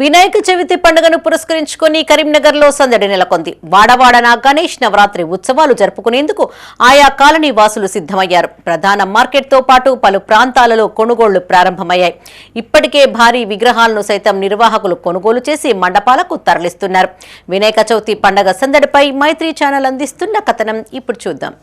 వినాయక చవితి పండుగను పురస్కరించుకొని కరీంనగర్లో సందడి నెలకొంది. వాడవాడన గణేష్ నవరాత్రి ఉత్సవాలు జరుపుకునేందుకు ఆయా కాలనీ వాసులు సిద్ధమయ్యారు. ప్రధాన మార్కెట్తో పాటు పలు ప్రాంతాలలో కొనుగోళ్ళు ప్రారంభమయ్యాయి. ఇప్పటికే భారీ విగ్రహాలను సైతం నిర్వాహకులు కొనుగోలు చేసి మండపాలకు తరలిస్తున్నారు. వినాయక చవితి పండుగ సందడిపై మైత్రి ఛానల్ అందిస్తున్న కథనం ఇప్పుడు చూద్దాం.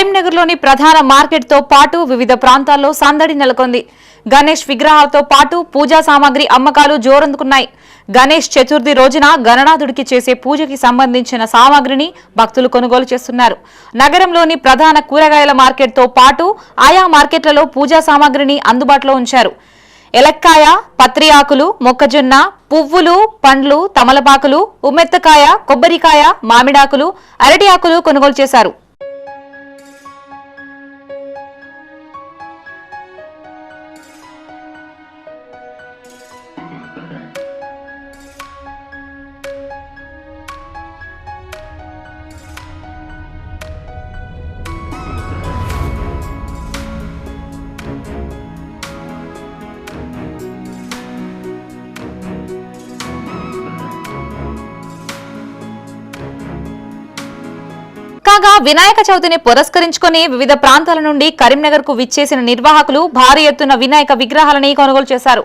కరీంనగర్లోని ప్రధాన మార్కెట్తో పాటు వివిధ ప్రాంతాల్లో సందడి నెలకొంది. గణేష్ విగ్రహాలతో పాటు పూజా సామాగ్రి అమ్మకాలు జోరందుకున్నాయి. గణేష్ చతుర్థి రోజున గణనాథుడికి చేసే పూజకి సంబంధించిన సామాగ్రిని భక్తులు కొనుగోలు చేస్తున్నారు. నగరంలోని ప్రధాన కూరగాయల మార్కెట్తో పాటు ఆయా మార్కెట్లలో పూజా సామాగ్రిని అందుబాటులో ఉంచారు. ఎలక్కాయ పత్రి ఆకులు మొక్కజొన్న పువ్వులు పండ్లు తమలపాకులు ఉమ్మెత్తకాయ కొబ్బరికాయ మామిడాకులు అరటి ఆకులు కొనుగోలు చేశారు. కాగా వినాయక చవితిని పురస్కరించుకొని వివిధ ప్రాంతాల నుండి కరీంనగర్కు విచ్చేసిన నిర్వాహకులు భారీ ఎత్తున వినాయక విగ్రహాలని కొనుగోలు చేశారు.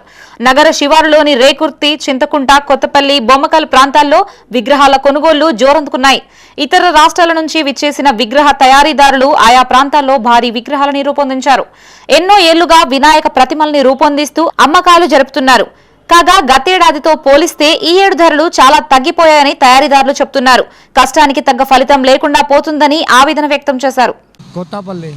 నగర శివారులోని రేకుర్తి చింతకుంట కొత్తపల్లి బొమ్మకల్ ప్రాంతాల్లో విగ్రహాల కొనుగోళ్ళు జోరందుకున్నాయి. ఇతర రాష్ట్రాల నుంచి విచ్చేసిన విగ్రహ తయారీదారులు ఆయా ప్రాంతాల్లో భారీ విగ్రహాలని రూపొందించారు. ఎన్నో ఏళ్ళుగా వినాయక ప్రతిమల్ని రూపొందిస్తూ అమ్మకాలు జరుపుతున్నారు. కాగా గతేడాదితో పోలిస్తే ఈ ఏడు ధరలు చాలా తగ్గిపోయాయని తయారీదారులు చెప్తున్నారు కష్టానికి తగ్గ ఫలితం లేకుండా పోతుందని ఆవేదన వ్యక్తం చేశారు कोतापल्ली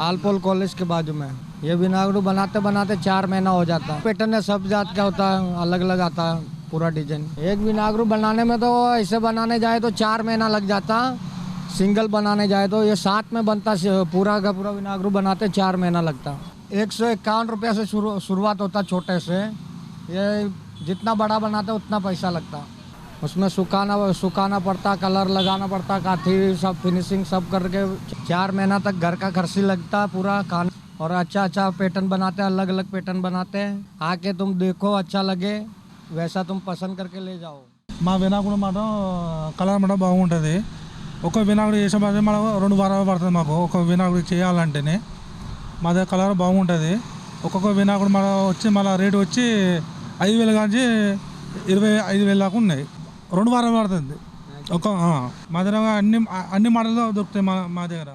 आलपोल कॉलेज के बाजू में ये विनागरू बनाते बनाते चार महीना हो जाता है पैटर्न में सब जात का होता है अलग अलग आता है पूरा डिजाइन एक विनागरू बनाने में तो ऐसे बनाने जाए तो चार महीना लग जाता सिंगल बनाने जाए तो ये साथ में बनता से- पूरा का पूरा विनागरू बनाते चार महीना लगता एक सौ इक्यावन रुपये से शुरू शुरुआत होता छोटे से ये जितना बड़ा बनाते उतना पैसा लगता उसमें सुखाना सुखाना पड़ता कलर लगाना पड़ता काथी सब फिनिशिंग सब करके चार महीना तक घर का खर्ची लगता पूरा खाना और अच्छा अच्छा पैटर्न बनाते हैं अलग अलग पैटर्न बनाते हैं आके तुम देखो अच्छा लगे वैसा तुम पसंद करके ले जाओ మా వినాయకుడు మాత్రం కలర్ మాత్రం బాగుంటుంది ఒక వినాయకుడు చేసే మాత్రం మనం రెండు వారాలు పడుతుంది మాకు ఒక వినాయకుడు చేయాలంటేనే మా దగ్గర కలర్ బాగుంటుంది ఒక్కొక్క వినాయకుడు మన వచ్చి మళ్ళీ రేటు వచ్చి ఐదు వేలు కాంచి ఇరవై ఐదు వేలు దాకా ఉన్నాయి. రెండు వారాలు పడుతుంది. ఒక మా దగ్గర అన్ని అన్ని మోడల్లో దొరుకుతాయి మా మా దగ్గర.